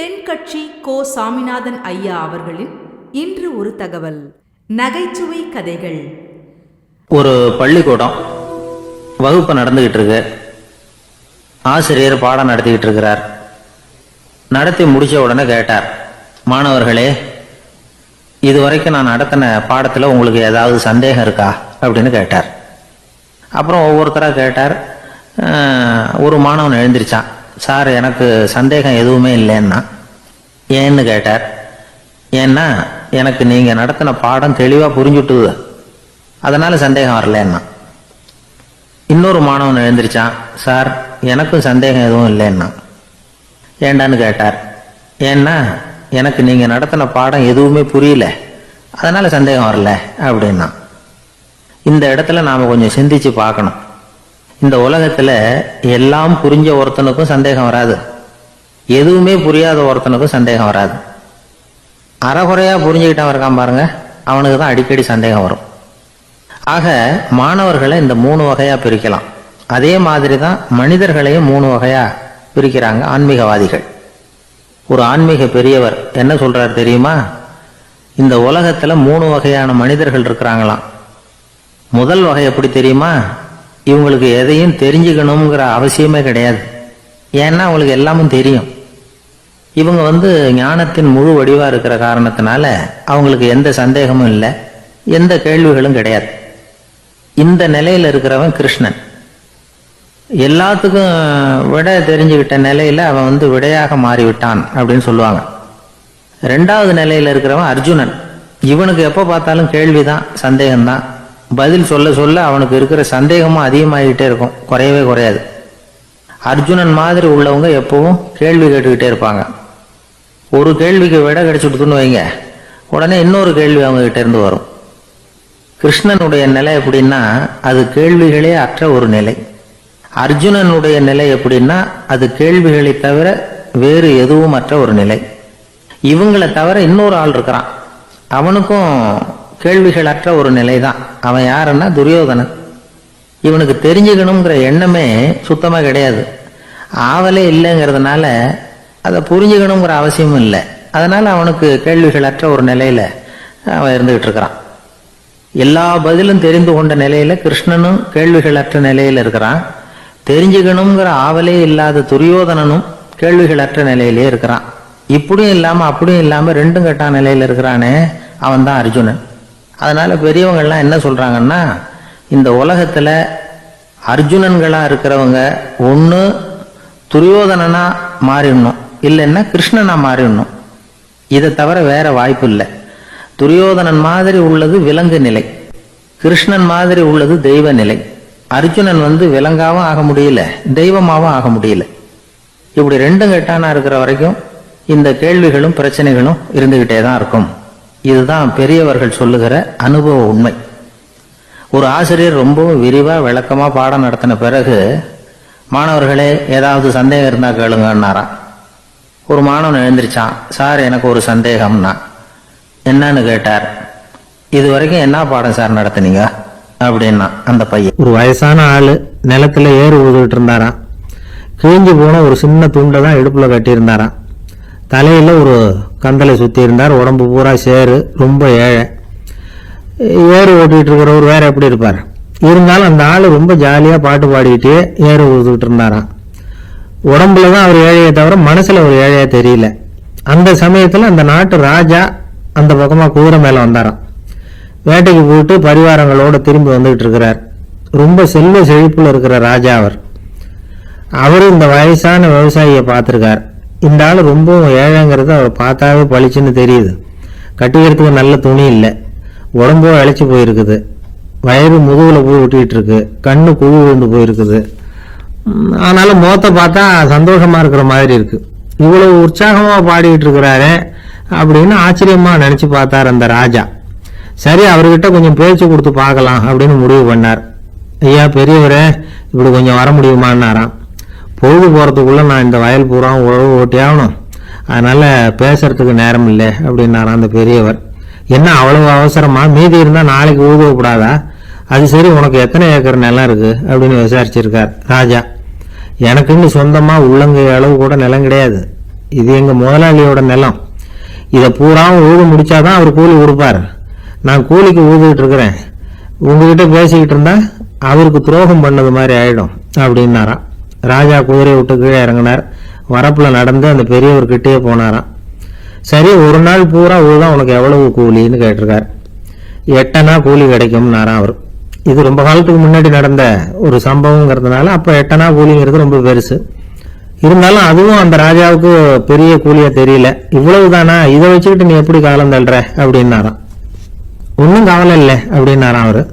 தென்கட்சி கோ சாமிநாதன் ஐயா அவர்களின் இன்று ஒரு தகவல். நகைச்சுவை கதைகள். ஒரு பள்ளிக்கூடம் வகுப்பு நடந்துகிட்டு இருக்கு. ஆசிரியர் பாடம் நடத்திக்கிட்டு இருக்கிறார். நடத்தி முடிச்ச உடனே கேட்டார் மாணவர்களே இதுவரைக்கும் நான் நடத்தின பாடத்தில் உங்களுக்கு ஏதாவது சந்தேகம் இருக்கா? அப்படின்னு கேட்டார். அப்புறம் ஒவ்வொருத்தராக கேட்டார் ஒரு மாணவன் எழுந்திருச்சான். சார் எனக்கு சந்தேகம் எதுவுமே இல்லைன்னா? ஏன்னு கேட்டார். ஏன்னா எனக்கு நீங்கள் நடத்தின பாடம் தெளிவாக புரிஞ்சுட்டுது. அதனால் சந்தேகம் வரலன்னா? இன்னொரு மாணவன் எழுந்திருச்சான் சார் எனக்கும் சந்தேகம் எதுவும் இல்லைன்னா? ஏண்டான்னு கேட்டார். ஏன்னா எனக்கு நீங்கள் நடத்தின பாடம் எதுவுமே புரியல. அதனால் சந்தேகம் வரல அப்படின்னா. இந்த இடத்துல நாம் கொஞ்சம் சிந்திச்சு பார்க்கணும். இந்த உலகத்துல எல்லாம் புரிஞ்ச ஒருத்தனுக்கும் சந்தேகம் வராது. எதுவுமே புரியாத ஒருத்தனுக்கும் சந்தேகம் வராது. அறகுறையா புரிஞ்சுக்கிட்டவன் இருக்கான் பாருங்க அவனுக்கு தான் அடிக்கடி சந்தேகம் வரும். ஆக மாணவர்களை இந்த மூணு வகையா பிரிக்கலாம். அதே மாதிரி தான் மனிதர்களையும் மூணு வகையா பிரிக்கிறாங்க ஆன்மீகவாதிகள். ஒரு ஆன்மீக பெரியவர் என்ன சொல்றாரு தெரியுமா? இந்த உலகத்துல மூணு வகையான மனிதர்கள் இருக்கிறாங்களாம். முதல் வகை எப்படி தெரியுமா? இவங்களுக்கு எதையும் தெரிஞ்சுக்கணுங்கிற அவசியமே கிடையாது. ஏன்னா அவங்களுக்கு எல்லாமும் தெரியும். இவங்க வந்து ஞானத்தின் முழு வடிவாக இருக்கிற காரணத்தினால அவங்களுக்கு எந்த சந்தேகமும் இல்லை. எந்த கேள்விகளும் கிடையாது. இந்த நிலையில் இருக்கிறவன் கிருஷ்ணன். எல்லாத்துக்கும் விட தெரிஞ்சுக்கிட்ட நிலையில் அவன் வந்து விடையாக மாறிவிட்டான் அப்படின்னு சொல்லுவாங்க. ரெண்டாவது நிலையில் இருக்கிறவன் அர்ஜுனன். இவனுக்கு எப்போ பார்த்தாலும் கேள்விதான் சந்தேகம்தான். பதில் சொல்ல சொல்ல அவனுக்கு இருக்கிற சந்தேகமும் அதிகமாகிட்டே இருக்கும். குறையவே குறையாது. அர்ஜுனன் மாதிரி உள்ளவங்க எப்பவும் கேள்வி கேட்டுக்கிட்டே இருப்பாங்க. ஒரு கேள்விக்கு விட கிடைச்சுட்டுன்னு வைங்க. உடனே இன்னொரு கேள்வி அவங்ககிட்ட இருந்து வரும். கிருஷ்ணனுடைய நிலை எப்படின்னா அது கேள்விகளே அற்ற ஒரு நிலை. அர்ஜுனனுடைய நிலை எப்படின்னா அது கேள்விகளை தவிர வேறு எதுவும் அற்ற ஒரு நிலை. இவங்களை தவிர இன்னொரு ஆள் இருக்கிறான். அவனுக்கும் கேள்விகளற்ற ஒரு நிலை தான் அவன் யாருன்னா துரியோதனன். இவனுக்கு தெரிஞ்சுக்கணுங்கிற எண்ணமே சுத்தமாக கிடையாது. ஆவலே இல்லைங்கிறதுனால அதை புரிஞ்சுக்கணுங்கிற அவசியமும் இல்லை. அதனால் அவனுக்கு கேள்விகளற்ற ஒரு நிலையில் அவன் இருந்துகிட்டு இருக்கிறான். எல்லா பதிலும் தெரிந்து கொண்ட நிலையில் கிருஷ்ணனும் கேள்விகளற்ற நிலையில் இருக்கிறான். தெரிஞ்சுக்கணுங்கிற ஆவலே இல்லாத துரியோதனனும் கேள்விகளற்ற நிலையிலே இருக்கிறான். இப்படியும் இல்லாமல் அப்படியும் இல்லாமல் ரெண்டும் கட்டான நிலையில் இருக்கிறானே அவன் தான் அர்ஜுனன். அதனால் பெரியவங்கள்லாம் என்ன சொல்கிறாங்கன்னா இந்த உலகத்தில் அர்ஜுனன்களாக இருக்கிறவங்க ஒன்று துரியோதனனாக மாறிடணும் இல்லைன்னா கிருஷ்ணனாக மாறிடணும். இதை தவிர வேற வாய்ப்பு இல்லை. துரியோதனன் மாதிரி உள்ளது விலங்கு நிலை கிருஷ்ணன் மாதிரி உள்ளது தெய்வ நிலை. அர்ஜுனன் வந்து விலங்காவும் ஆக முடியல தெய்வமாகவும் ஆக முடியல. இப்படி ரெண்டும் கெட்டானா இருக்கிற வரைக்கும் இந்த கேள்விகளும் பிரச்சனைகளும் இருந்துகிட்டே தான் இருக்கும். இதுதான் பெரியவர்கள் சொல்லுகிற அனுபவ உண்மை. ஒரு ஆசிரியர் ரொம்பவும் விரிவாக விளக்கமாக பாடம் நடத்தின பிறகு மாணவர்களே ஏதாவது சந்தேகம் இருந்தால் கேளுங்கன்னாரா. ஒரு மாணவன் எழுந்திரிச்சான் சார் எனக்கு ஒரு சந்தேகம்னா என்னன்னு கேட்டார். இது வரைக்கும் என்ன பாடம் சார் நடத்துனீங்க? அப்படின்னா அந்த பையன். ஒரு வயசான ஆள் நிலத்துல ஏறு உழுதுகிட்டு இருந்தாராம். கிழிஞ்சு போன ஒரு சின்ன துண்டை தான் இடுப்பில் கட்டியிருந்தாராம். தலையில் ஒரு கந்தலை சுற்றி இருந்தார். உடம்பு பூரா சேரு ரொம்ப ஏழை. ஏறு ஓட்டிகிட்டு இருக்கிறவர் வேறு எப்படி இருப்பார்? இருந்தாலும் அந்த ஆள் ரொம்ப ஜாலியாக பாட்டு பாடிக்கிட்டே ஏறு உழுதுகிட்டு இருந்தாராம். உடம்புல தான் அவர் ஏழையை தவிர மனசில் ஒரு ஏழையாக தெரியல. அந்த சமயத்தில் அந்த நாட்டு ராஜா அந்த பக்கமாக குதிரை மேலே வந்தாராம். வேட்டைக்கு போயிட்டு பரிவாரங்களோட திரும்பி வந்துகிட்டு இருக்கிறார். ரொம்ப செல்வ செழிப்பில் இருக்கிற ராஜா அவர். அவரும் இந்த வயசான விவசாயியை பார்த்துருக்கார். இந்த ஆள் ரொம்பவும் ஏழைங்கிறது அவர் பார்த்தாவே பளிச்சுன்னு தெரியுது. கட்டிக்கிறதுக்கு நல்ல துணி இல்லை. உடம்போ அழைச்சி போயிருக்குது. வயிறு முதுகில் போய் ஒட்டிக்கிட்டு இருக்கு கண்ணு குழு விழுந்து போயிருக்குது. ஆனாலும் முகத்தை பார்த்தா சந்தோஷமாக இருக்கிற மாதிரி இருக்குது இவ்வளோ உற்சாகமாக பாடிக்கிட்டு இருக்கிறாரே அப்படின்னு ஆச்சரியமாக நினச்சி பார்த்தார் அந்த ராஜா. சரி அவர்கிட்ட கொஞ்சம் பேச்சு கொடுத்து பார்க்கலாம் அப்படின்னு முடிவு பண்ணார். ஐயா பெரியவரே இப்படி கொஞ்சம் வர முடியுமான்னாராம். பொழுது போகிறதுக்குள்ளே நான் இந்த வயல் பூரா உழவு ஓட்டி ஆகணும். அதனால் பேசுகிறதுக்கு நேரம் இல்லை அப்படின்னாராம் அந்த பெரியவர். என்ன அவ்வளவு அவசரமா? மீதி இருந்தால் நாளைக்கு ஊதுவப்படாதா? அது சரி உனக்கு எத்தனை ஏக்கர் நிலம் இருக்குது அப்படின்னு விசாரிச்சிருக்கார் ராஜா. எனக்குன்னு சொந்தமாக உள்ளங்கை அளவு கூட நிலம் கிடையாது. இது எங்கள் முதலாளியோட நிலம். இதை பூராவும் ஊது முடிச்சாதான் அவர் கூலி கொடுப்பார். நான் கூலிக்கு ஊதுகிட்டு இருக்கிறேன். உங்ககிட்ட பேசிக்கிட்டு இருந்தால் அவருக்கு துரோகம் பண்ணது மாதிரி ஆகிடும் அப்படின்னாராம். ராஜா குதிரையை விட்டு கீழே இறங்கினார். வரப்பில் நடந்து அந்த பெரியவர்கிட்டயே போனாராம். சரி ஒரு நாள் பூரா ஊதான் உனக்கு எவ்வளவு கூலின்னு கேட்டிருக்கார். எட்டனா கூலி கிடைக்கும்னாராம் அவர். இது ரொம்ப காலத்துக்கு முன்னாடி நடந்த ஒரு சம்பவங்கிறதுனால அப்போ எட்டனா கூலிங்கிறது ரொம்ப பெருசு. இருந்தாலும் அதுவும் அந்த ராஜாவுக்கு பெரிய கூலியாக தெரியல. இவ்வளவு தானா இதை வச்சுக்கிட்டு நீ எப்படி காலம் தள்ளுற? அப்படின்னாராம். ஒன்றும் கவலை இல்லை அப்படின்னாராம் அவர்.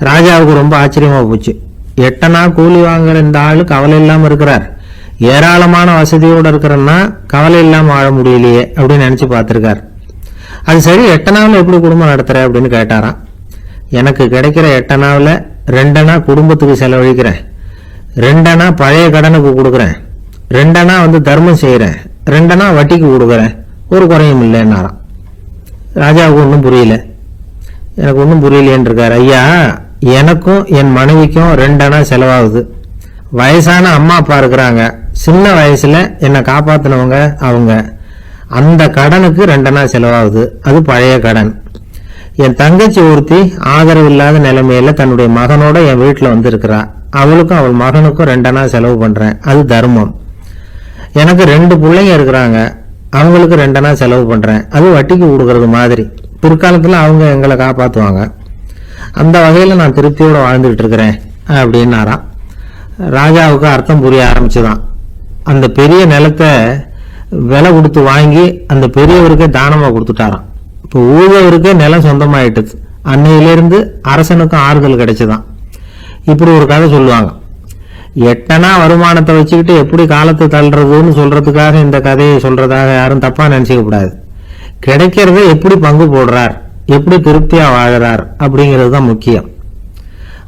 ராஜாவுக்கு ரொம்ப ஆச்சரியமா போச்சு. எட்டனா கூலி வாங்குற இந்த ஆளு கவலை இல்லாம இருக்கிறார். ஏராளமான வசதியோட இருக்கிறன்னா கவலை இல்லாம வாழ முடியலையே அப்படின்னு நினைச்சு பார்த்துருக்கார். அது சரி எட்டனாவில் எப்படி குடும்பம் நடத்துற அப்படின்னு கேட்டாராம். எனக்கு கிடைக்கிற எட்டனாவில் ரெண்டனா குடும்பத்துக்கு செலவழிக்கிறேன். ரெண்டனா பழைய கடனுக்கு கொடுக்குறேன். ரெண்டனா வந்து தர்மம் செய்கிறேன் ரெண்டனா வட்டிக்கு கொடுக்குறேன். ஒரு குறையும் இல்லைன்னாராம். ராஜாவுக்கு ஒன்றும் புரியல. எனக்கு ஒன்றும் புரியலையேன்னு இருக்கார். ஐயா எனக்கும் என் மனைவிக்கும் ரெண்டனா செலவாகுது. வயசான அம்மா அப்பா இருக்கிறாங்க. சின்ன வயசில் என்னை காப்பாற்றினவங்க அவங்க. அந்த கடனுக்கு ரெண்டனா செலவாகுது. அது பழைய கடன். என் தங்கச்சி ஒருத்தி ஆதரவு இல்லாத நிலைமையில தன்னுடைய மகனோட என் வீட்டில் வந்திருக்கிறா. அவளுக்கும் அவள் மகனுக்கும் ரெண்டனா செலவு பண்ணுறேன் அது தர்மம். எனக்கு ரெண்டு பிள்ளைங்க இருக்கிறாங்க. அவங்களுக்கு ரெண்டனா செலவு பண்ணுறேன் அது வட்டிக்கு கொடுக்கறது மாதிரி. பிற்காலத்தில் அவங்க எங்களை காப்பாற்றுவாங்க அந்த வகையில் நான் திருப்தியோட வாழ்ந்துகிட்டு இருக்கிறேன் அப்படின்னாராம். ராஜாவுக்கு அர்த்தம் புரிய ஆரம்பிச்சுதான். அந்த பெரிய நிலத்தை விலை கொடுத்து வாங்கி அந்த பெரியவருக்கே தானமாக கொடுத்துட்டாராம். இப்போ ஊழவருக்கே நிலம் சொந்தமாயிட்டுது. அன்னையிலேருந்து அரசனுக்கும் ஆறுதல் கிடைச்சுதான். இப்படி ஒரு கதை சொல்லுவாங்க. எட்டனா வருமானத்தை வச்சுக்கிட்டு எப்படி காலத்தை தள்ளுறதுன்னு சொல்றதுக்காக இந்த கதையை சொல்றதாக யாரும் தப்பாக நினச்சிக்க கூடாது. கிடைக்கிறத எப்படி பங்கு போடுறார்? எப்படி திருப்தியாக வாழ்கிறார் அப்படிங்கிறது தான் முக்கியம்.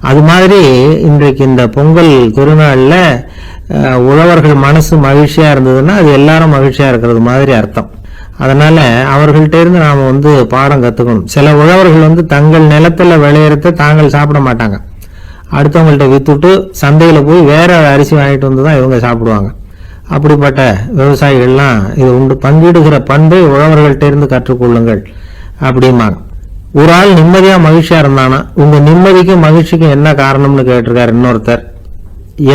அது மாதிரி இன்றைக்கு இந்த பொங்கல் திருநாளில் உழவர்கள் மனசு மகிழ்ச்சியாக இருந்ததுன்னா அது எல்லாரும் மகிழ்ச்சியாக இருக்கிறது மாதிரி அர்த்தம். அதனால் அவர்கள்ட்ட இருந்து வந்து பாடம் கற்றுக்கணும் சில உழவர்கள் வந்து தங்கள் நிலத்துல விளையறத தாங்கள் சாப்பிட மாட்டாங்க. அடுத்தவங்கள்ட்ட வித்துட்டு சந்தையில் போய் வேற அரிசி வாங்கிட்டு வந்து தான் இவங்க சாப்பிடுவாங்க. அப்படிப்பட்ட விவசாயிகள்லாம் இது உண்டு. பங்கிடுகிற பண்பை உழவர்கள்ட்ட இருந்து கற்றுக்கொள்ளுங்கள் அப்படிம்பாங்க. ஒரு ஆள் நிம்மதியா மகிழ்ச்சியா இருந்தானா? உங்க நிம்மதிக்கும் மகிழ்ச்சிக்கும் என்ன காரணம்னு கேட்டிருக்காரு இன்னொருத்தர்.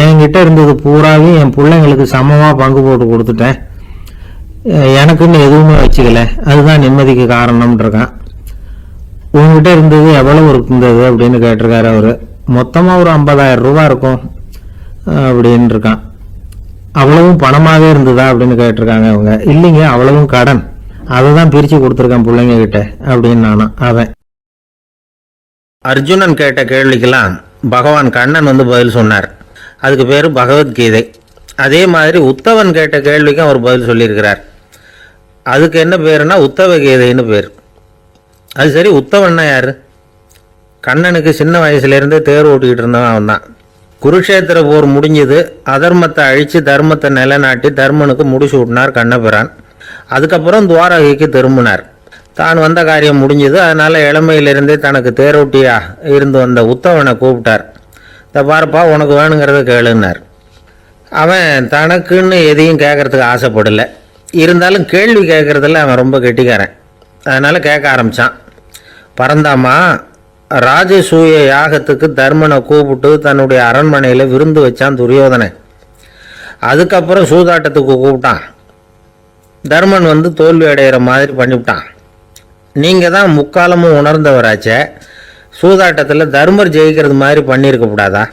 என்கிட்ட இருந்தது பூராவையும் என் பிள்ளைங்களுக்கு சமமா பங்கு போட்டு கொடுத்துட்டேன். எனக்குன்னு எதுவுமே வச்சுக்கல. அதுதான் நிம்மதிக்கு காரணம்னு இருக்கான் உங்ககிட்ட இருந்தது எவ்வளவு இருந்தது அப்படின்னு கேட்டிருக்காரு அவரு. மொத்தமா ஒரு ஐம்பதாயிரம் ரூபா இருக்கும் அப்படின்னு இருக்கான் அவ்வளவும் பணமாவே இருந்ததா அப்படின்னு கேட்டிருக்காங்க அவங்க. இல்லைங்க அவ்வளவும் கடன். அதை தான் பிரித்து கொடுத்துருக்கேன் பிள்ளைங்க கிட்ட அப்படின்னு நானும் அவன். அர்ஜுனன் கேட்ட கேள்விக்கெல்லாம் பகவான் கண்ணன் வந்து பதில் சொன்னார். அதுக்கு பேர் பகவத்கீதை. அதே மாதிரி உத்தவன் கேட்ட கேள்விக்கும் அவர் பதில் சொல்லியிருக்கிறார். அதுக்கு என்ன பேருனா உத்தவ கீதைன்னு பேர். அது சரி உத்தவன்னா யார்? கண்ணனுக்கு சின்ன வயசுலேருந்தே தேர் ஓட்டிக்கிட்டு இருந்தவன் அவன் தான் குருக்ஷேத்திர போர் முடிஞ்சது அதர்மத்தை அழித்து தர்மத்தை நிலைநாட்டி தர்மனுக்கு முடிச்சு விட்டினார் கண்ணபிரான். அதுக்கப்புறம் துவாரகைக்கு திரும்பினார். தான் வந்த காரியம் முடிஞ்சது. அதனால் இளமையிலிருந்தே தனக்கு தேரோட்டியா இருந்து வந்த உத்தவனை கூப்பிட்டார். இந்த பாருப்பா உனக்கு வேணுங்கிறத கேளுன்னார். அவன் தனக்குன்னு எதையும் கேட்கறதுக்கு ஆசைப்படலை. இருந்தாலும் கேள்வி கேட்கறதுல அவன் ரொம்ப கெட்டிக்காரன். அதனால் கேட்க ஆரம்பிச்சான். பரந்தாமா ராஜசூய யாகத்துக்கு தர்மனை கூப்பிட்டு தன்னுடைய அரண்மனையில் விருந்து வச்சான் துரியோதனை அதுக்கப்புறம் சூதாட்டத்துக்கு கூப்பிட்டான். தர்மன் வந்து தோல்வி அடைகிற மாதிரி பண்ணிவிட்டான். நீங்கள் தான் முக்காலமும் உணர்ந்தவராச்சே. சூதாட்டத்தில் தர்மர் ஜெயிக்கிறது மாதிரி பண்ணியிருக்க கூடாதா?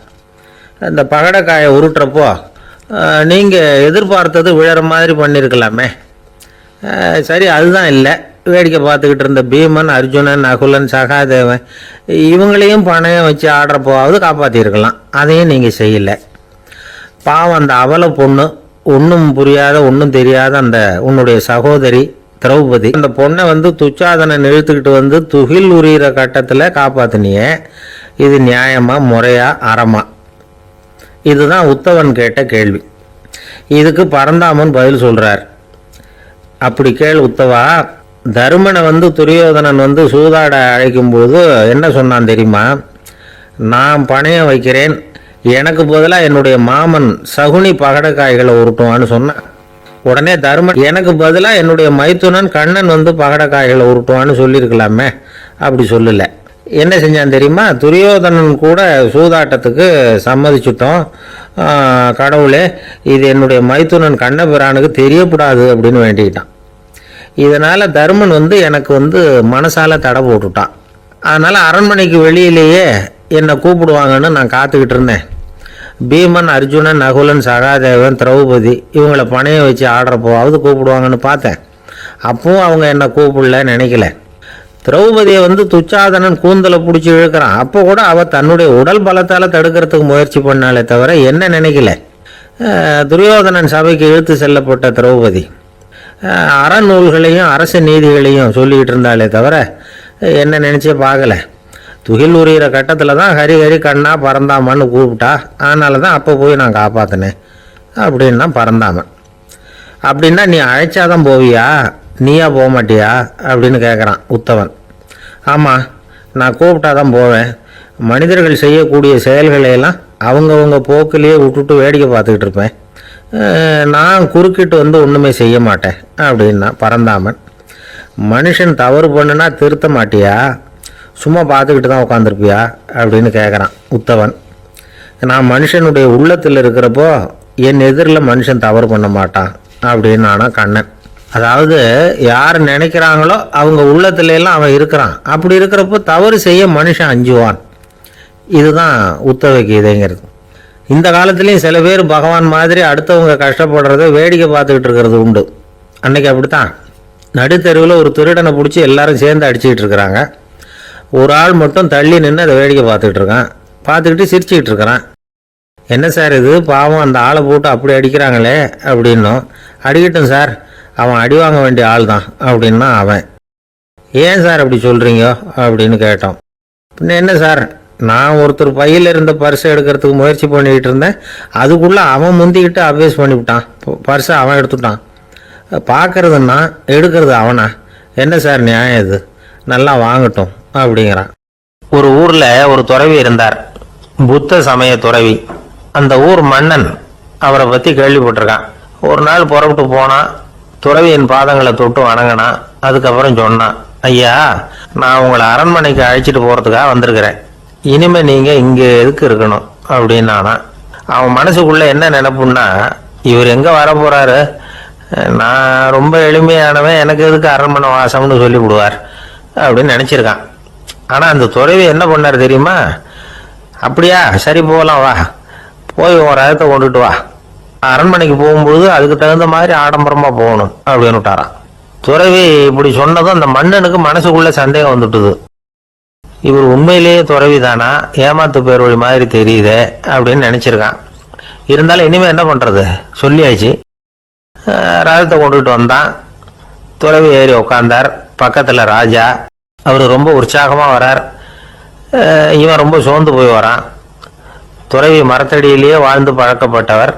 இந்த பகடக்காயை உருட்டுறப்போ நீங்கள் எதிர்பார்த்தது விழற மாதிரி பண்ணியிருக்கலாமே. சரி அதுதான் இல்லை. வேடிக்கை பார்த்துக்கிட்டு இருந்த பீமன் அர்ஜுனன் நகுலன் சகாதேவன் இவங்களையும் பணையம் வச்சு ஆடுறப்போவாவது காப்பாற்றிருக்கலாம் அதையும் நீங்கள் செய்யலை. பாவம் அந்த அவல பொண்ணு ஒன்றும் புரியாத ஒன்றும் தெரியாத அந்த உன்னுடைய சகோதரி திரௌபதி. அந்த பொண்ணை வந்து துச்சாதனன் நிறுத்துக்கிட்டு வந்து துகில் உரியிற கட்டத்தில் காப்பாத்தினியே. இது நியாயமாக முறையா அறமா? இதுதான் உத்தவன் கேட்ட கேள்வி. இதுக்கு பரந்தாமன் பதில் சொல்கிறார் அப்படி கேள் உத்தவா தருமனை வந்து துரியோதனன் வந்து சூதாட அழைக்கும்போது என்ன சொன்னான் தெரியுமா? நான் பணையம் வைக்கிறேன் எனக்கு பதிலாக என்னுடைய மாமன் சகுனி பகடக்காய்களை உருட்டுவான்னு சொன்னான் உடனே தருமன் எனக்கு பதிலாக என்னுடைய மைத்துனன் கண்ணன் வந்து பகடக்காய்களை உருட்டுவான்னு சொல்லியிருக்கலாமே. அப்படி சொல்லலை. என்ன செஞ்சான் தெரியுமா? துரியோதனன் கூட சூதாட்டத்துக்கு சம்மதிச்சிட்டோம். கடவுளே இது என்னுடைய மைத்துனன் கண்ணபிரானுக்கு தெரியக்கூடாது அப்படின்னு வேண்டிக்கிட்டான். இதனால் தருமன் வந்து எனக்கு வந்து மனசால தடை போட்டுட்டான். அதனால் அரண்மனைக்கு வெளியிலேயே என்னை கூப்பிடுவாங்கன்னு நான் காத்துக்கிட்டு இருந்தேன். பீமன் அர்ஜுனன் நகுலன் சகாதேவன் திரௌபதி இவங்கள பணைய வச்சு ஆடுறப்போவாவது கூப்பிடுவாங்கன்னு பார்த்தேன். அப்பவும் அவங்க என்னை கூப்பிடல நினைக்கல. திரௌபதியை வந்து துச்சாதனன் கூந்தலை பிடிச்சி இழுக்கிறான். அப்போ கூட அவள் தன்னுடைய உடல் பலத்தால் தடுக்கிறதுக்கு முயற்சி பண்ணாலே தவிர என்ன நினைக்கல. துரியோதனன் சபைக்கு இழுத்து செல்லப்பட்ட திரௌபதி. அறநூல்களையும் அரசு நீதிகளையும் சொல்லிக்கிட்டு இருந்தாலே தவிர என்ன நினச்சே பார்க்கல. துகில் உரியிற கட்டத்தில் தான் ஹரி ஹரி கண்ணா பறந்தாமன்னு கூப்பிட்டா அதனால தான் அப்போ போய் நான் காப்பாற்றினேன் அப்படின்னா பறந்தாமன் அப்படின்னா நீ அழைச்சாதான் போவியா? நீயா போக மாட்டியா? அப்படின்னு கேட்குறான் உத்தவன். ஆமாம் நான் கூப்பிட்டா தான் போவேன். மனிதர்கள் செய்யக்கூடிய செயல்களை எல்லாம் போக்கிலேயே விட்டுட்டு வேடிக்கை பார்த்துக்கிட்டு இருப்பேன். நான் குறுக்கிட்டு வந்து ஒன்றுமே செய்ய மாட்டேன் அப்படின்னா பறந்தாமன் மனுஷன் தவறு பண்ணுனா திருத்த மாட்டியா? சும்மா பார்த்துக்கிட்டு தான் உட்காந்துருப்பியா அப்படின்னு கேட்குறான் உத்தவன். நான் மனுஷனுடைய உள்ளத்தில் இருக்கிறப்போ என் எதிரில் மனுஷன் தவறு பண்ண மாட்டான் அப்படின்னு ஆனா கண்ணன். அதாவது யார் நினைக்கிறாங்களோ அவங்க உள்ளத்துலலாம் அவன் இருக்கிறான். அப்படி இருக்கிறப்போ தவறு செய்ய மனுஷன் அஞ்சுவான். இதுதான் உத்தவ கீதைங்கிறது. இந்த காலத்துலேயும் சில பேர் பகவான் மாதிரி அடுத்தவங்க கஷ்டப்படுறத வேடிக்கை பார்த்துக்கிட்டு இருக்கிறது உண்டு. அன்னைக்கு அப்படித்தான். நடுத்தெருவில் ஒரு திருடனை பிடிச்சி எல்லாரும் சேர்ந்து அடிச்சுக்கிட்டு இருக்கிறாங்க. ஒரு ஆள் மட்டும் தள்ளி நின்று அதை வேடிக்கை பார்த்துக்கிட்டு இருக்கான். பார்த்துக்கிட்டு சிரிச்சுக்கிட்டு இருக்கிறான். என்ன சார் இது? பாவம் அந்த ஆளை போட்டு அப்படி அடிக்கிறாங்களே அப்படின்னும். அடிக்கட்டும் சார் அவன் அடி வாங்க வேண்டிய ஆள் தான் அப்படின்னா அவன். ஏன் சார் அப்படி சொல்கிறீங்க அப்படின்னு கேட்டோம் பின்ன என்ன சார் நான் ஒருத்தர் பையில் இருந்த பர்ஸை எடுக்கிறதுக்கு முயற்சி பண்ணிக்கிட்டு இருந்தேன். அதுக்குள்ளே அவன் முந்திக்கிட்டு அபேஸ் பண்ணிவிட்டான். பர்ஸை அவன் எடுத்துட்டான். பார்க்கறதுன்னா எடுக்கிறது அவனா? என்ன சார் நியாயம் இது? நல்லா வாங்கட்டும். அப்படிங்கிறான். ஒரு ஊரில் ஒரு துறவி இருந்தார். புத்த சமய துறவி. அந்த ஊர் மன்னன் அவரை பற்றி கேள்விப்பட்டிருக்கான். ஒரு நாள் புறப்பட்டு போனான் துறவியின் பாதங்களை தொட்டு வணங்கினான் அதுக்கப்புறம் சொன்னான் ஐயா நான் உங்களை அரண்மனைக்கு அழைச்சிட்டு போகிறதுக்காக வந்திருக்கிறேன். இனிமே நீங்கள் இங்கே எதுக்கு இருக்கணும்? அப்படின்னானா. அவன் மனசுக்குள்ள என்ன நினப்புன்னா இவர் எங்கே வர போகிறாரு நான் ரொம்ப எளிமையானவன் எனக்கு எதுக்கு அரண்மனை வாசம்னு சொல்லிவிடுவார்? அப்படின்னு நினச்சிருக்கான். ஆனால் அந்த துறவி என்ன பண்ணார் தெரியுமா? அப்படியா சரி போகலாம் வா. போய் உன் ரகத்தை கொண்டுட்டு வா. அரண்மனைக்கு போகும்போது அதுக்கு தகுந்த மாதிரி ஆடம்பரமாக போகணும் அப்படின்னு விட்டாராம் துறவி இப்படி சொன்னதும் அந்த மன்னனுக்கு மனசுக்குள்ள சந்தேகம் வந்துட்டுது. இவர் உண்மையிலேயே துறவி தானா? ஏமாத்து பேர் வழி மாதிரி தெரியுதே அப்படின்னு நினச்சிருக்கான். இருந்தாலும் இனிமேல் என்ன பண்ணுறது சொல்லியாச்சு. ரகத்தை கொண்டுகிட்டு கொண்டுட்டு வந்தான். துறவி ஏறி உட்காந்தார் பக்கத்தில் ராஜா அவர் ரொம்ப உற்சாகமாக வரார். இவன் ரொம்ப சோர்ந்து போய் வரான். துறவி மரத்தடியிலேயே வாழ்ந்து பழக்கப்பட்டவர்.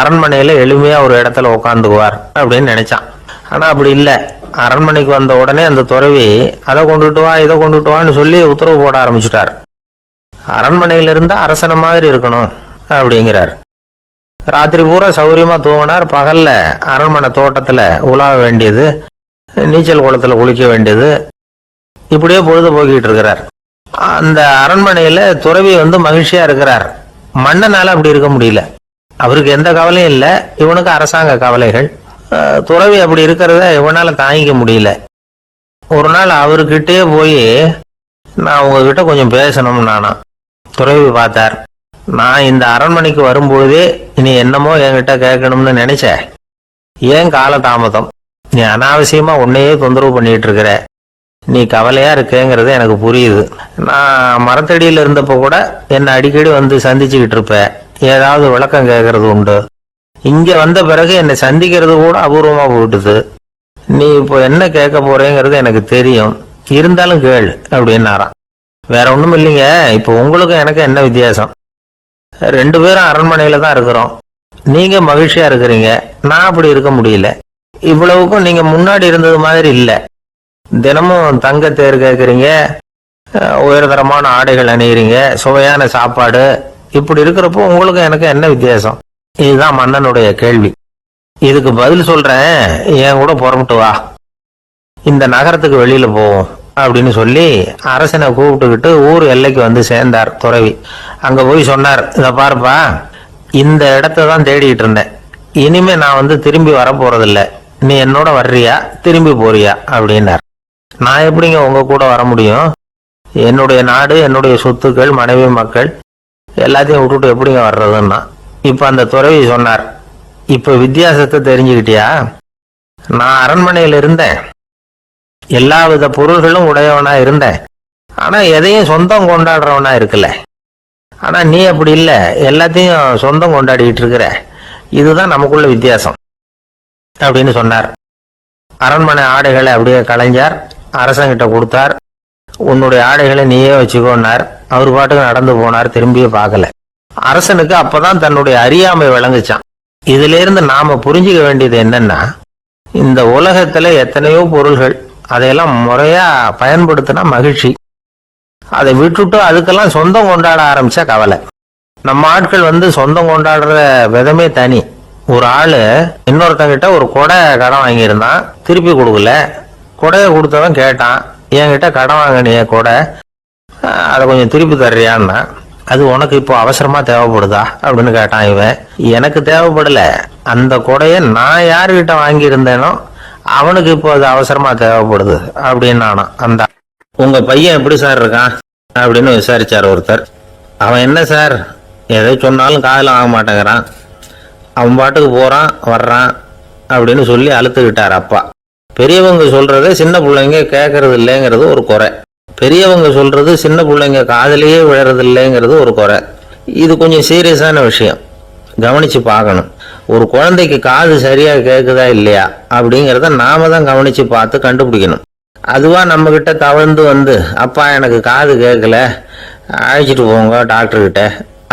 அரண்மனையில் எளிமையாக ஒரு இடத்துல உட்காந்துக்குவார் அப்படின்னு நினைச்சான். ஆனால் அப்படி இல்லை. அரண்மனைக்கு வந்த உடனே அந்த துறவி அதை கொண்டுட்டு வா இதை கொண்டுட்டு வான்னு சொல்லி உத்தரவு போட ஆரம்பிச்சிட்டார். அரண்மனையிலிருந்து அரசன மாதிரி இருக்கணும் அப்படிங்கிறார். ராத்திரி பூரா சௌரியமா தூங்கினார். பகல்ல அரண்மனை தோட்டத்துல உலாவ வேண்டியது நீச்சல் குளத்துல குளிக்க வேண்டியது இப்படியே பொழுது போக்கிட்டு இருக்கிறார். அந்த அரண்மனையில துறவி வந்து மகிழ்ச்சியா இருக்கிறார். மன்னனால அப்படி இருக்க முடியல. அவருக்கு எந்த கவலையும் இல்லை. இவனுக்கு அரசாங்க கவலைகள். துறவி அப்படி இருக்கிறத இவனால தாங்கிக்க முடியல. ஒரு நாள் அவர்கிட்டயே போய் நான் உங்ககிட்ட கொஞ்சம் பேசணும் நானா? துறவி பார்த்தார். நான் இந்த அரண்மனைக்கு வரும்பொழுதே நீ என்னமோ என்கிட்ட கேட்கணும்னு நினைச்ச. ஏன் கால தாமதம் நீ அனாவசியமா உன்னையே தொந்தரவு பண்ணிட்டு இருக்கிற. நீ கவலையாக இருக்கேங்கிறது எனக்கு புரியுது. நான் மரத்தடியில் இருந்தப்போ கூட என்னை அடிக்கடி வந்து சந்திச்சுக்கிட்டு இருப்பேன் ஏதாவது விளக்கம் கேட்கறது உண்டு. இங்கே வந்த பிறகு என்னை சந்திக்கிறது கூட அபூர்வமாக போயிட்டுது. நீ இப்போ என்ன கேட்க போறேங்கிறது எனக்கு தெரியும். இருந்தாலும் கேள் அப்படின்னாராம். வேற ஒன்றும் இல்லைங்க. இப்போ உங்களுக்கும் எனக்கு என்ன வித்தியாசம்? ரெண்டு பேரும் அரண்மனையில் தான் இருக்கிறோம். நீங்கள் மகிழ்ச்சியாக இருக்கிறீங்க. நான் அப்படி இருக்க முடியல. இவ்வளவுக்கும் நீங்கள் முன்னாடி இருந்தது மாதிரி இல்லை. தினமும் தங்க தேர் கேட்குறீங்க உயர்தரமான ஆடைகள் அணிகிறீங்க சுவையான சாப்பாடு. இப்படி இருக்கிறப்போ உங்களுக்கு எனக்கு என்ன வித்தியாசம்? இதுதான் மன்னனுடைய கேள்வி. இதுக்கு பதில் சொல்றேன் என் கூட புறப்பட்டு வா. இந்த நகரத்துக்கு வெளியில போவோம் அப்படின்னு சொல்லி அரசனை கூப்பிட்டுக்கிட்டு ஊர் எல்லைக்கு வந்து சேர்ந்தார் துறவி. அங்க போய் சொன்னார் இதை பாருப்பா இந்த இடத்த தான் தேடிட்டு இருந்தேன். இனிமே நான் வந்து திரும்பி வர நீ என்னோட வர்றியா? திரும்பி போறியா? அப்படின்னார். நான் எப்படிங்க உங்க கூட வர முடியும்? என்னுடைய நாடு என்னுடைய சொத்துக்கள் மனைவி மக்கள் எல்லாத்தையும் விட்டுட்டு எப்படிங்க வர்றதுன்னா? இப்போ அந்த துறவி சொன்னார் இப்போ வித்தியாசத்தை தெரிஞ்சுக்கிட்டியா? நான் அரண்மனையில் இருந்தேன். எல்லா வித பொருள்களும் உடையவனா இருந்தேன். ஆனால் எதையும் சொந்தம் கொண்டாடுறவனா இருக்கல. ஆனால் நீ அப்படி இல்லை. எல்லாத்தையும் சொந்தம் கொண்டாடிக்கிட்டு இருக்கிற. இதுதான் நமக்குள்ள வித்தியாசம். அப்படின்னு சொன்னார். அரண்மனை ஆடைகளை அப்படியே கலைஞர் அரசங்கிட்ட கொடுத்தார். உன்னுடைய ஆடைகளை நீயே வச்சுக்கோன்னார். அவர் பாட்டுக்கு நடந்து போனார் திரும்பியே பார்க்கல. அரசனுக்கு அப்பதான் தன்னுடைய அறியாமை விளங்குச்சான் இதுல இருந்து நாம புரிஞ்சுக்க வேண்டியது என்னன்னா இந்த உலகத்துல எத்தனையோ பொருள்கள் அதையெல்லாம் முறையா பயன்படுத்தினா மகிழ்ச்சி. அதை விட்டுட்டு அதுக்கெல்லாம் சொந்தம் கொண்டாட ஆரம்பிச்சா கவலை. நம்ம ஆட்கள் வந்து சொந்தம் கொண்டாடுற விதமே தனி. ஒரு ஆளு இன்னொருத்தங்கிட்ட ஒரு கொடை கடன் வாங்கியிருந்தான் திருப்பி கொடுக்கல. கொடையை கொடுத்தவன் கேட்டான் என்கிட்ட கடன் வாங்கினிய கொடை. அதை கொஞ்சம் திருப்பி தர்றியான்னா அது உனக்கு இப்போ அவசரமா தேவைப்படுதா? அப்படின்னு கேட்டான் இவன். எனக்கு தேவைப்படல. அந்த கொடையை நான் யாருக்கிட்ட வாங்கியிருந்தேனோ அவனுக்கு இப்போ அது அவசரமா தேவைப்படுது அப்படின்னு நானும் அந்த உங்க பையன் எப்படி சார் இருக்கான்? அப்படின்னு விசாரிச்சார் ஒருத்தர். அவன் என்ன சார்? எதை சொன்னாலும் காதில் வாங்க மாட்டேங்கிறான். அவன் பாட்டுக்கு போறான் வர்றான் அப்படின்னு சொல்லி அழுத்துக்கிட்டார் அப்பா. பெரியவங்க சொல்றத சின்ன பிள்ளைங்க கேட்கறது இல்லைங்கிறது ஒரு குறை. பெரியவங்க சொல்றது சின்ன பிள்ளைங்க காதலையே விழறது இல்லைங்கிறது ஒரு குறை. இது கொஞ்சம் சீரியஸான விஷயம். கவனித்து பார்க்கணும். ஒரு குழந்தைக்கு காது சரியாக கேட்குதா இல்லையா அப்படிங்கிறத நாம தான் கவனித்து பார்த்து கண்டுபிடிக்கணும். அதுவாக நம்மக்கிட்ட தவழ்ந்து வந்து அப்பா எனக்கு காது கேட்கல அழைச்சிட்டு போங்க டாக்டர்கிட்ட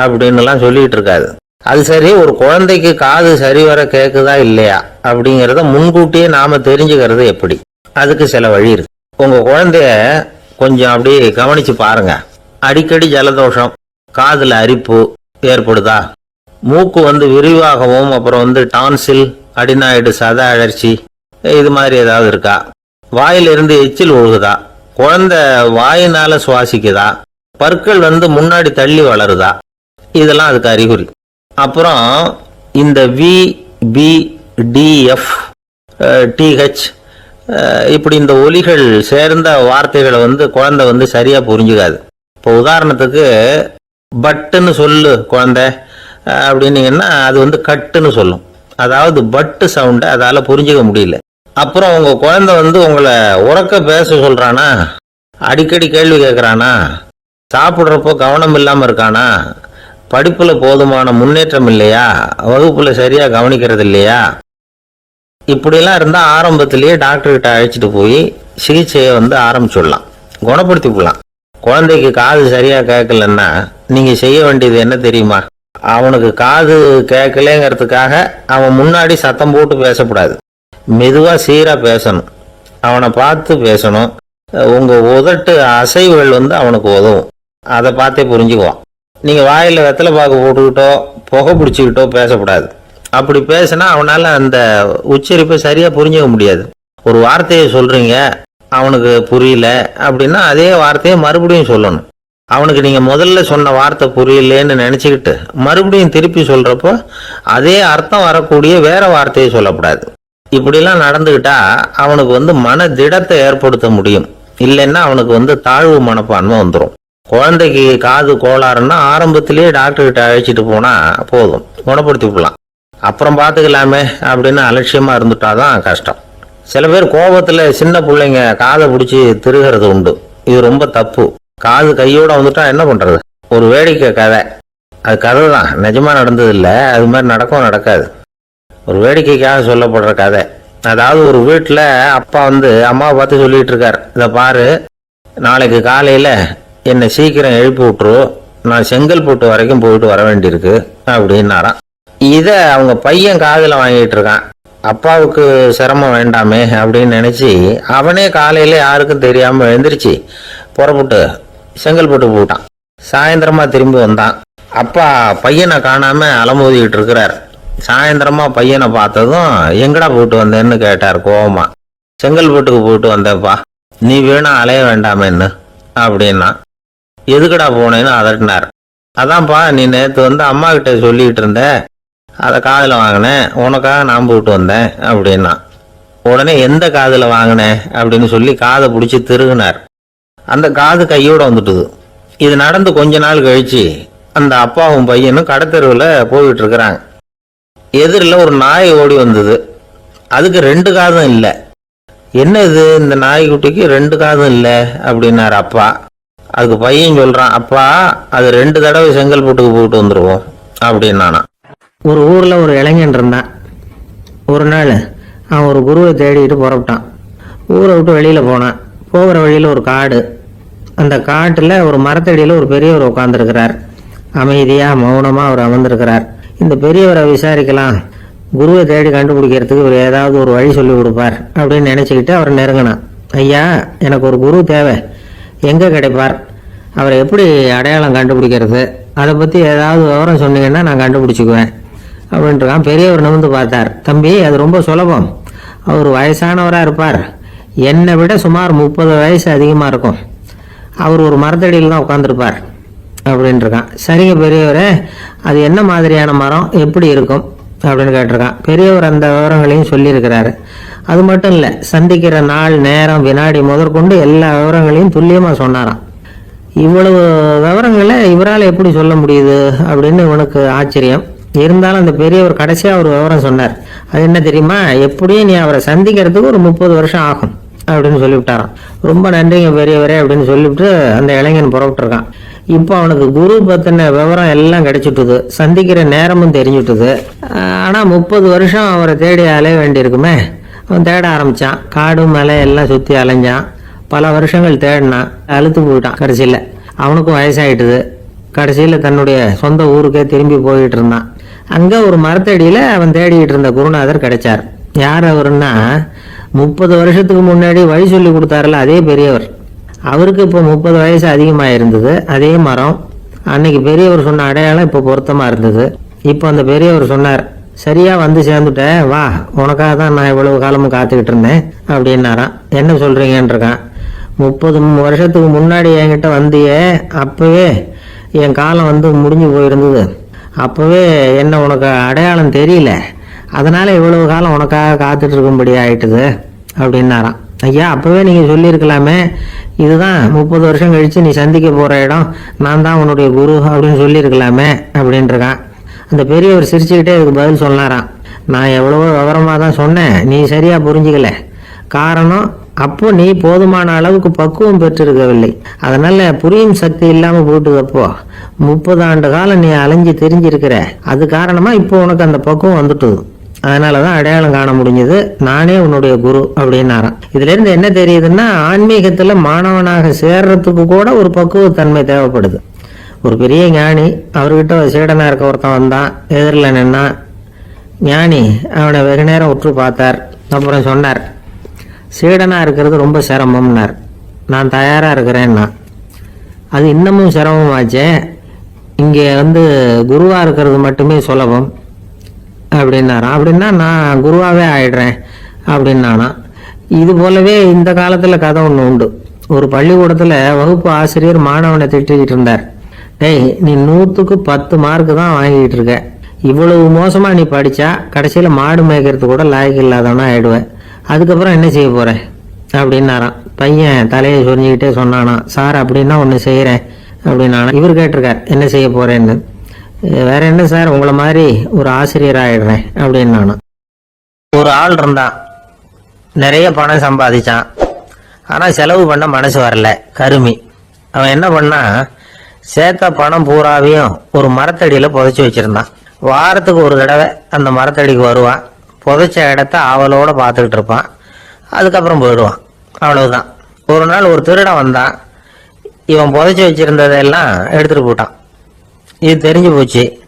அப்படின்னுலாம் சொல்லிகிட்டு இருக்காது. அது சரி ஒரு குழந்தைக்கு காது சரிவர கேட்குதா இல்லையா? அப்படிங்கிறத முன்கூட்டியே நாம் தெரிஞ்சுக்கிறது எப்படி? அதுக்கு சில வழி இருக்கு. உங்கள் குழந்தைய கொஞ்சம் அப்படியே கவனித்து பாருங்க. அடிக்கடி ஜலதோஷம் காதில் அரிப்பு ஏற்படுதா? மூக்கு வந்து விரிவாகவும் அப்புறம் வந்து டான்சில் அடிநாயுடு சத அழற்சி இது மாதிரி ஏதாவது இருக்கா? வாயிலிருந்து எச்சில் ஒழுகுதா? குழந்தை வாயினால் சுவாசிக்குதா? பற்கள் வந்து முன்னாடி தள்ளி வளருதா? இதெல்லாம் அதுக்கு அறிகுறி. அப்புறம் இந்த வி பி டிஎஃப் டிஹெச் இப்படி இந்த ஒலிகள் சேர்ந்த வார்த்தைகளை வந்து குழந்தை வந்து சரியாக புரிஞ்சுக்காது. இப்போ உதாரணத்துக்கு பட்டுன்னு சொல்லு குழந்தை அப்படின்னீங்கன்னா அது வந்து கட்டுன்னு சொல்லும். அதாவது பட்டு சவுண்டை அதால் புரிஞ்சுக்க முடியல. அப்புறம் உங்கள் குழந்தை வந்து உங்களை உறக்க பேச சொல்கிறானா அடிக்கடி கேள்வி கேட்கறானா சாப்பிட்றப்போ கவனம் இல்லாமல் இருக்கானா? படிப்பில் போதுமான முன்னேற்றம் இல்லையா? வகுப்பில் சரியாக கவனிக்கிறது இல்லையா? இப்படிலாம் இருந்தால் ஆரம்பத்திலேயே டாக்டர்கிட்ட அழைச்சிட்டு போய் சிகிச்சையை வந்து ஆரம்பிச்சுடலாம். குணப்படுத்திக்கலாம் குழந்தைக்கு காது சரியாக கேட்கலன்னா நீங்கள் செய்ய வேண்டியது என்ன தெரியுமா? அவனுக்கு காது கேட்கலேங்கிறதுக்காக அவன் முன்னாடி சத்தம் போட்டு பேசக்கூடாது. மெதுவாக சீராக பேசணும். அவனை பார்த்து பேசணும். உங்கள் உதட்டு அசைவுகள் வந்து அவனுக்கு உதவும். அதை பார்த்தே புரிஞ்சுக்குவான். நீங்கள் வாயில் வெத்தலை பாக்கு போட்டுக்கிட்டோ புகை பிடிச்சிக்கிட்டோ பேசக்கூடாது. அப்படி பேசினா அவனால் அந்த உச்சரிப்பை சரியாக புரிஞ்சுக்க முடியாது. ஒரு வார்த்தையை சொல்கிறீங்க அவனுக்கு புரியல அப்படின்னா அதே வார்த்தையை மறுபடியும் சொல்லணும். அவனுக்கு நீங்கள் முதல்ல சொன்ன வார்த்தை புரியலேன்னு நினச்சிக்கிட்டு மறுபடியும் திருப்பி சொல்கிறப்போ அதே அர்த்தம் வரக்கூடிய வேற வார்த்தையை சொல்லக்கூடாது. இப்படிலாம் நடந்துக்கிட்டா அவனுக்கு வந்து மன திடத்தை ஏற்படுத்த முடியும். இல்லைன்னா அவனுக்கு வந்து தாழ்வு மனப்பான்மை வந்துடும் குழந்தைக்கு காது கோளாறுன்னா ஆரம்பத்திலேயே டாக்டர்கிட்ட அழைச்சிட்டு போனால் போதும். குணப்படுத்தி விடலாம் அப்புறம் பார்த்துக்கலாமே அப்படின்னு அலட்சியமா இருந்துட்டாதான் கஷ்டம். சில பேர் கோபத்தில் சின்ன பிள்ளைங்க காதை பிடிச்சி திருகிறது உண்டு. இது ரொம்ப தப்பு. காது கையோடு வந்துட்டா என்ன பண்ணுறது ஒரு வேடிக்கை கதை. அது கதை தான். நிஜமாக நடந்தது இல்லை அது மாதிரி நடக்கும் நடக்காது. ஒரு வேடிக்கைக்காக சொல்லப்படுற கதை. அதாவது ஒரு வீட்டில் அப்பா வந்து அம்மாவை பார்த்து சொல்லிகிட்டு இருக்கார். இதை பாரு. நாளைக்கு காலையில் என்னை சீக்கிரம் எழுப்பி விட்டுரு. நான் செங்கல்பட்டு வரைக்கும் போயிட்டு வர வேண்டியிருக்கு அப்படின்னாராம். இதை அவங்க பையன் காதில் வாங்கிட்டு இருக்கான். அப்பாவுக்கு சிரமம் வேண்டாமே அப்படின்னு நினச்சி அவனே காலையில் யாருக்கும் தெரியாமல் எழுந்திரிச்சு புறப்பட்டு செங்கல்பட்டு போட்டான். சாயந்தரமாக திரும்பி வந்தான். அப்பா பையனை காணாமல் அலமோதிக்கிட்டு இருக்கிறார். சாயந்தரமாக பையனை பார்த்ததும் எங்கடா போயிட்டு வந்தேன்னு கேட்டார் கோவமா. செங்கல்பட்டுக்கு போயிட்டு வந்தேப்பா நீ வேணா அலைய வேண்டாமேன்னு அப்படின்னா எதுக்குடா போனேன்னு அதட்டினார். அதான்ப்பா நீ நேற்று வந்து அம்மா கிட்ட சொல்லிக்கிட்டு இருந்த அதை காதில் வாங்கினேன் உனக்காக நான் போட்டு வந்தேன் அப்படின்னா. உடனே எந்த காதில் வாங்கினேன் அப்படின்னு சொல்லி காதை பிடிச்சி திருகுனார். அந்த காது கையோட வந்துட்டுது. இது நடந்து கொஞ்ச நாள் கழிச்சு அந்த அப்பாவும் பையனும் கடத்தெருவில் போயிட்டு இருக்கிறாங்க. எதிரில் ஒரு நாய் ஓடி வந்தது. அதுக்கு ரெண்டு காதும் இல்லை. என்ன இது? இந்த நாய்க்குட்டிக்கு ரெண்டு காதும் இல்லை அப்படின்னாரு அப்பா. அதுக்கு பையன் சொல்றான் அப்பா அது ரெண்டு தடவை செங்கல்பட்டுக்கு போயிட்டு வந்துருவோம் அப்படின்னானா. ஒரு ஊர்ல ஒரு இளைஞன் இருந்தான். ஒரு நாள் அவன் ஒரு குருவை தேடிட்டு புறப்பட்டான். ஊரை விட்டு வெளியில போனான். போகிற வழியில ஒரு காடு. அந்த காட்டுல ஒரு மரத்தடியில ஒரு பெரியவர் உட்காந்துருக்கிறார் அமைதியா மௌனமா அவர் அமர்ந்திருக்கிறார். இந்த பெரியவரை விசாரிக்கலாம். குருவை தேடி கண்டுபிடிக்கிறதுக்கு இவர் ஏதாவது ஒரு வழி சொல்லி கொடுப்பார் அப்படின்னு நினைச்சுக்கிட்டு அவர் நெருங்கினான். ஐயா எனக்கு ஒரு குரு தேவை. எங்கே கிடைப்பார்? அவரை எப்படி அடையாளம் கண்டுபிடிக்கிறது? அதை பற்றி ஏதாவது விவரம் சொன்னீங்கன்னா நான் கண்டுபிடிச்சிக்குவேன். அப்படின்ட்டுருக்கான். பெரியவர் நிமிந்து பார்த்தார். தம்பி அது ரொம்ப சுலபம். அவர் வயசானவராக இருப்பார். என்னை விட சுமார் முப்பது வயசு அதிகமாக இருக்கும். அவர் ஒரு மரத்தடியில் தான் உட்காந்துருப்பார் அப்படின்ட்டுருக்கான். சரிங்க பெரியவரே அது என்ன மாதிரியான மரம்? எப்படி இருக்கும்? அப்படின்னு கேட்டிருக்கான். பெரியவர் அந்த விவரங்களையும் சொல்லியிருக்கிறாரு. அது மட்டும் இல்லை சந்திக்கிற நாள் நேரம் வினாடி முதற்கொண்டு எல்லா விவரங்களையும் துல்லியமாக சொன்னாராம். இவ்வளவு விவரங்களை இவரால் எப்படி சொல்ல முடியுது அப்படின்னு இவனுக்கு ஆச்சரியம். இருந்தாலும் அந்த பெரியவர் கடைசியாக ஒரு விவரம் சொன்னார். அது என்ன தெரியுமா? எப்படியும் நீ அவரை சந்திக்கிறதுக்கு ஒரு முப்பது வருஷம் ஆகும் அப்படின்னு சொல்லிவிட்டாராம். ரொம்ப நன்றிங்க பெரியவரே அப்படின்னு சொல்லிவிட்டு அந்த இளைஞன் புறப்பட்டுருக்கான். இப்போ அவனுக்கு குரு பற்றின விவரம் எல்லாம் கிடைச்சிட்டுது. சந்திக்கிற நேரமும் தெரிஞ்சுட்டுது. ஆனால் முப்பது வருஷம் அவரை தேடி அலைய வேண்டியிருக்குமே. அவன் தேட ஆரம்பிச்சான். காடு மலை எல்லாம் சுற்றி அலைஞ்சான். பல வருஷங்கள் தேடினான். அழுத்து போயிட்டான் கடைசியில். அவனுக்கும் வயசாயிட்டுது. கடைசியில் தன்னுடைய சொந்த ஊருக்கே திரும்பி போயிட்டு இருந்தான். அங்கே ஒரு மரத்தடியில் அவன் தேடிட்டு இருந்த குருநாதர் கிடைச்சார். யார் அவருன்னா முப்பது வருஷத்துக்கு முன்னாடி வழி சொல்லி கொடுத்தாருல அதே பெரியவர். அவருக்கு இப்போ முப்பது வயசு அதிகமாக இருந்தது. அதே மரம். அன்னைக்கு பெரியவர் சொன்ன அடையாளம் இப்போ பொருத்தமாக இருந்தது. இப்போ அந்த பெரியவர் சொன்னார் சரியா வந்து சேர்ந்துட்டேன். வா உனக்காக தான் நான் இவ்வளவு காலமும் காத்துக்கிட்டு இருந்தேன் அப்படின்னாராம். என்ன சொல்றீங்கன்றிருக்கான். முப்பது வருஷத்துக்கு முன்னாடி என்கிட்ட வந்தியே அப்பவே என் காலம் வந்து முடிஞ்சு போயிருந்தது. அப்பவே என்ன உனக்கு அடையாளம் தெரியல. அதனால இவ்வளவு காலம் உனக்காக காத்துட்டு இருக்கும்படி ஆயிட்டுது அப்படின்னாராம். ஐயா அப்பவே நீங்க சொல்லியிருக்கலாமே. இதுதான் முப்பது வருஷம் கழிச்சு நீ சந்திக்க போற இடம். நான் தான் உன்னுடைய குரு அப்படின்னு சொல்லியிருக்கலாமே அப்படின்ட்டுருக்கான் அந்த பெரியவர் சிரிச்சுக்கிட்டே இதுக்கு பதில் சொன்னாராம். நான் எவ்வளவோ விவரமாக தான் சொன்னேன். நீ சரியாக புரிஞ்சுக்கல. காரணம் அப்போ நீ போதுமான அளவுக்கு பக்குவம் பெற்றிருக்கவில்லை. அதனால புரியும் சக்தி இல்லாமல் போயிட்டுதப்போ முப்பது ஆண்டு காலம் நீ அலைஞ்சு தெரிஞ்சிருக்கிற. அது காரணமாக இப்போ உனக்கு அந்த பக்குவம் வந்துட்டுது. அதனாலதான் அடையாளம் காண முடிஞ்சது. நானே உன்னுடைய குரு அப்படின்னாராம். இதுல இருந்து என்ன தெரியுதுன்னா ஆன்மீகத்தில் மாணவனாக சேர்றதுக்கு கூட ஒரு பக்குவத்தன்மை தேவைப்படுது. ஒரு பெரிய ஞானி அவர்கிட்ட ஒரு சீடனாக இருக்க ஒருத்தன் வந்தான் எதிரில் நின்னான் ஞானி அவனை வெகு நேரம் உற்று பார்த்தார் அப்புறம் சொன்னார். சீடனாக இருக்கிறது ரொம்ப சிரமம்னார். நான் தயாராக இருக்கிறேன்னா அது இன்னமும் சிரமமாச்சே. இங்கே வந்து குருவாக இருக்கிறது மட்டுமே சுலபம் அப்படின்னாராம் அப்படின்னா நான் குருவாகவே ஆயிடுறேன் அப்படின்னானா. இது போலவே இந்த காலத்தில் கதை ஒன்று உண்டு. ஒரு பள்ளிக்கூடத்தில் வகுப்பு ஆசிரியர் மாணவனை திட்டிக்கிட்டு இருந்தார். டேய் நீ நூற்றுக்கு பத்து மார்க்கு தான் வாங்கிட்டு இருக்க. இவ்வளவு மோசமாக நீ படித்தா கடைசியில் மாடு மேய்க்கிறது கூட லாய்க்கு இல்லாதவனா ஆயிடுவேன். அதுக்கப்புறம் என்ன செய்ய போகிறேன் அப்படின்னாரான் பையன் தலையை சொரிஞ்சுக்கிட்டே சொன்னானா சார் அப்படின்னா ஒன்று செய்கிறேன் அப்படின்னானா இவர் கேட்டிருக்கார் என்ன செய்ய போகிறேன்னு வேற என்ன சார் உங்களை மாதிரி ஒரு ஆசிரியர் ஆயிடுறேன் அப்படின்னு ஒரு ஆள் இருந்தான். நிறைய பணம் சம்பாதிச்சான். ஆனால் செலவு பண்ண மனசு வரல. கருமி. அவன் என்ன பண்ணான்? சேர்த்த பணம் பூராவையும் ஒரு மரத்தடியில் புதைச்சி வச்சிருந்தான். வாரத்துக்கு ஒரு தடவை அந்த மரத்தடிக்கு வருவான். புதைச்ச இடத்த ஆவலோடு பார்த்துக்கிட்டு இருப்பான். அதுக்கப்புறம் போயிடுவான். அவ்வளவுதான். ஒரு நாள் ஒரு திருடன் வந்தான். இவன் புதைச்சி வச்சிருந்ததெல்லாம் எடுத்துகிட்டு போட்டான் இது தெரிஞ்சு போச்சு.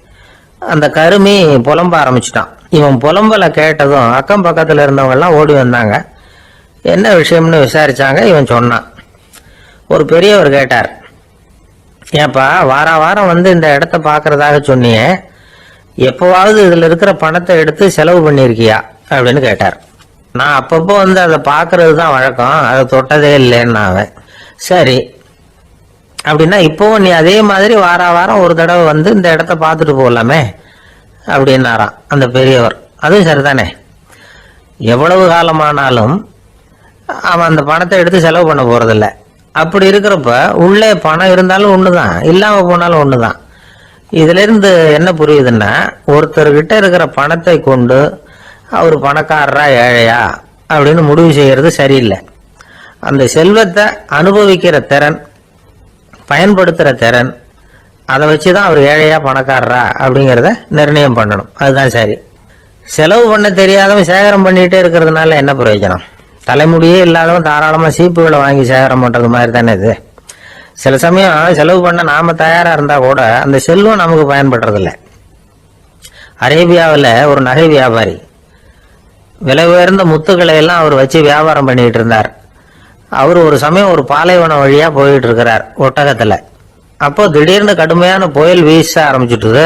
அந்த கருமி புலம்ப ஆரம்பிச்சிட்டான். இவன் புலம்பலை கேட்டதும் அக்கம் பக்கத்தில் இருந்தவங்கெல்லாம் ஓடி வந்தாங்க. என்ன விஷயம்னு விசாரித்தாங்க இவன் சொன்னான். ஒரு பெரியவர் கேட்டார். ஏப்பா வார வாரம் வந்து இந்த இடத்த பார்க்கறதாக சொன்னியே எப்போவாவது இதில் இருக்கிற பணத்தை எடுத்து செலவு பண்ணியிருக்கியா அப்படின்னு கேட்டார். நான் அப்பப்போ வந்து அதை பார்க்கறது தான் வழக்கம். அதை தொட்டதே இல்லைன்னு அவன் சரி. அப்படின்னா இப்போவும் நீ அதே மாதிரி வார வாரம் ஒரு தடவை வந்து இந்த இடத்த பார்த்துட்டு போகலாமே அப்படின்னாராம் அந்த பெரியவர். அதுவும் சரிதானே. எவ்வளவு காலமானாலும் அவன் அந்த பணத்தை எடுத்து செலவு பண்ண போறதில்ல. அப்படி இருக்கிறப்ப உள்ளே பணம் இருந்தாலும் ஒன்று தான் இல்லாமல் போனாலும் ஒன்று தான் இதுலேருந்து என்ன புரியுதுன்னா ஒருத்தர்கிட்ட இருக்கிற பணத்தை கொண்டு அவர் பணக்காரரா ஏழையா அப்படின்னு முடிவு செய்கிறது சரியில்லை. அந்த செல்வத்தை அனுபவிக்கிற திறன் பயன்படுத்துகிற திறன் அதை வச்சு தான் அவர் ஏழையா பணக்காரரா அப்படிங்கிறத நிர்ணயம் பண்ணணும். அதுதான் சரி. செலவு பண்ண தெரியாதவன் சேகரம் பண்ணிகிட்டே இருக்கிறதுனால என்ன பிரயோஜனம்? தலைமுடியே இல்லாதவன் தாராளமாக சீப்புகளை வாங்கி சேகரம் பண்ணுறது மாதிரி தானே இது. சில சமயம் செலவு பண்ண நாம தயாராக இருந்தால் கூட அந்த செல்வம் நமக்கு பயன்படுறதில்ல. அரேபியாவில் ஒரு நகை வியாபாரி விலை உயர்ந்த முத்துக்களை எல்லாம் அவர் வச்சு வியாபாரம் பண்ணிகிட்டு இருந்தார். அவர் ஒரு சமயம் ஒரு பாலைவனம் வழியாக போயிட்டு இருக்கிறார் ஒட்டகத்தில். அப்போ திடீர்னு கடுமையான புயல் வீச ஆரம்பிச்சுட்டுது.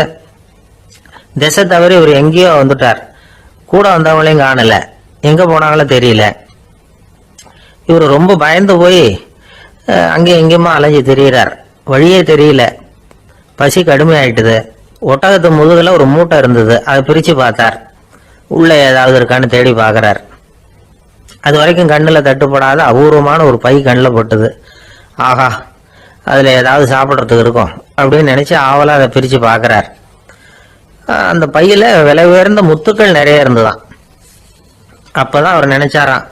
திசை தவறி இவர் எங்கேயோ வந்துட்டார். கூட வந்தவங்களையும் காணலை. எங்கே போனாங்களோ தெரியல. இவர் ரொம்ப பயந்து போய் அங்கே அங்கேயும் எங்கேயுமா அலைஞ்சு தெரிகிறார் வழியே தெரியல. பசி கடுமையாயிட்டுது. ஒட்டகத்து முதுகில் ஒரு மூட்டை இருந்தது. அதை பிரித்து பார்த்தார். உள்ளே ஏதாவது இருக்கான்னு தேடி பார்க்குறார். அது வரைக்கும் கண்ணில் தட்டுப்படாத அபூர்வமான ஒரு பை கண்ணில் பட்டுது. ஆஹா அதில் ஏதாவது சாப்பிட்றதுக்கு இருக்கும். அப்படின்னு நினச்சி ஆவலாக அதை பிரித்து பார்க்குறார். அந்த பையில் விலை உயர்ந்த முத்துக்கள் நிறைய இருந்ததான் அப்போ தான் அவர் நினச்சாராம்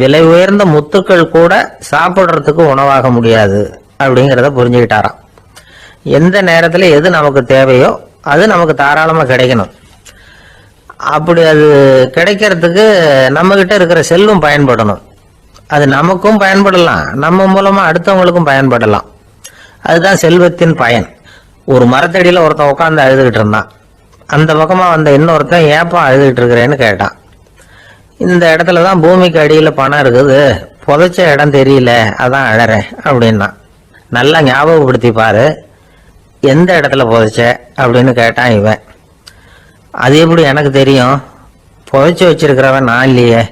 விலை உயர்ந்த முத்துக்கள் கூட சாப்பிட்றதுக்கு உணவாக முடியாது அப்படிங்கிறத புரிஞ்சுக்கிட்டாராம். எந்த நேரத்தில் எது நமக்கு தேவையோ அது நமக்கு தாராளமாக கிடைக்கணும். அப்படி அது கிடைக்கிறதுக்கு நம்மக்கிட்ட இருக்கிற செல்வம் பயன்படணும். அது நமக்கும் பயன்படலாம். நம்ம மூலமாக அடுத்தவங்களுக்கும் பயன்படலாம். அதுதான் செல்வத்தின் பயன். ஒரு மரத்தடியில் ஒருத்தன் உட்காந்து அழுதுகிட்டு இருந்தான். அந்த பக்கமாக வந்த இன்னொருத்தன் ஏப்பா அழுதுகிட்டு இருக்கிறேன்னு கேட்டான். இந்த இடத்துல தான் பூமிக்கு அடியில் பணம் இருக்குது. புதைச்ச இடம் தெரியல அதான் அழறேன் அப்படின்னா. நல்லா ஞாபகப்படுத்தி பாரு. எந்த இடத்துல புதைச்ச அப்படின்னு கேட்டான் இவன். அது எப்படி எனக்கு தெரியும்? புதைச்சி வச்சிருக்கிறவன் நான் இல்லையே.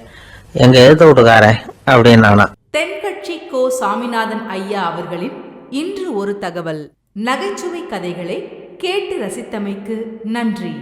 எங்க எழுத்து வீட்டுக்காரன் அப்படின்னானா. தென்கட்சி கோ சாமிநாதன் ஐயா அவர்களின் இன்று ஒரு தகவல். நகைச்சுவை கதைகளை கேட்டு ரசித்தமைக்கு நன்றி.